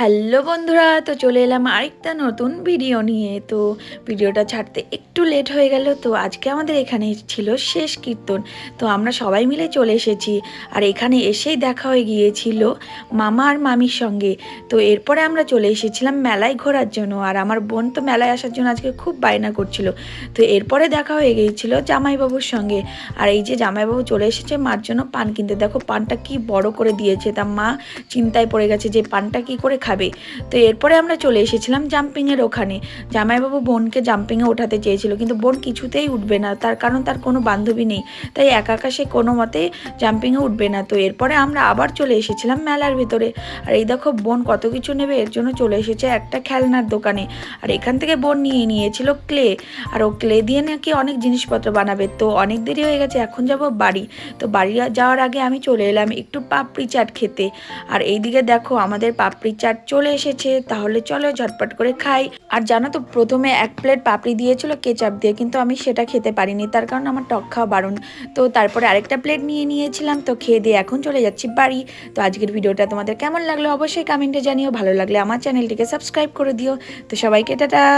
Hello বন্ধুরা, তো চলে এলাম আরেকটা নতুন ভিডিও নিয়ে। তো ভিডিওটা ছাড়তে একটু লেট হয়ে গেল, তো আজকে আমাদের এখানে ছিল শেষ কীর্তন। তো আমরা সবাই মিলে চলে এসেছি আর এখানে এসেই দেখা হয়ে গিয়েছিল মামা আর মামির সঙ্গে। তো এরপরে আমরা চলে এসেছিলাম মেলায় ঘোরার জন্য আর আমার বোন তো মেলায় আসার জন্য আজকে খুব বায়না করছিল। তো এরপরে দেখা হয়ে গিয়েছিল জামাইবাবুর সঙ্গে। আর এই যে জামাইবাবু চলে এসেছে, মার জন্য পান কিনতে। দেখো পানটা কি বড় করে দিয়েছে। তা মা চিন্তায় পড়ে গেছে যে পানটা কি করে খাবে। তো এরপরে আমরা চলে এসেছিলাম জাম্পিংয়ের ওখানে। জামাইবাবু বোনকে জাম্পিংয়ে ওঠাতে চেয়েছিল, কিন্তু বোন কিছুতেই উঠবে না, তার কারণ তার কোনো বান্ধবী নেই। তাই একা একা সে কোনো মতে জাম্পিংয়ে উঠবে না। তো এরপরে আমরা আবার চলে এসেছিলাম মেলার ভিতরে। আর এই দেখো, বোন কত কিছু নেবে, এর জন্য চলে এসেছে একটা খেলনার দোকানে। আর এখান থেকে বোন নিয়ে নিয়েছিল ক্লে। আর ও ক্লে দিয়ে নাকি অনেক জিনিসপত্র বানাবে। তো অনেক দেরি হয়ে গেছে, এখন যাব বাড়ি। তো বাড়ি যাওয়ার আগে আমি চলে এলাম একটু পাপড়ি চাট খেতে। আর এইদিকে দেখো, আমাদের পাপড়ি চাট চলে এসেছে, তাহলে চলো ঝটপট করে খাই। আর জানো তো, প্রথমে এক প্লেট পাপড়ি দিয়েছিল কেচাপ দিয়ে, কিন্তু আমি সেটা খেতে পারিনি, তার কারণ আমার টক খাওয়া বারণ। তো তারপরে আরেকটা প্লেট নিয়ে নিয়েছিলাম, তো খেয়ে দিয়ে এখন চলে যাচ্ছি বাড়ি। তো আজকের ভিডিওটা তোমাদের কেমন লাগল অবশ্যই কমেন্টে জানিও, ভালো লাগলে আমার চ্যানেলটিকে সাবস্ক্রাইব করে দিও। তো সবাইকে টাটা।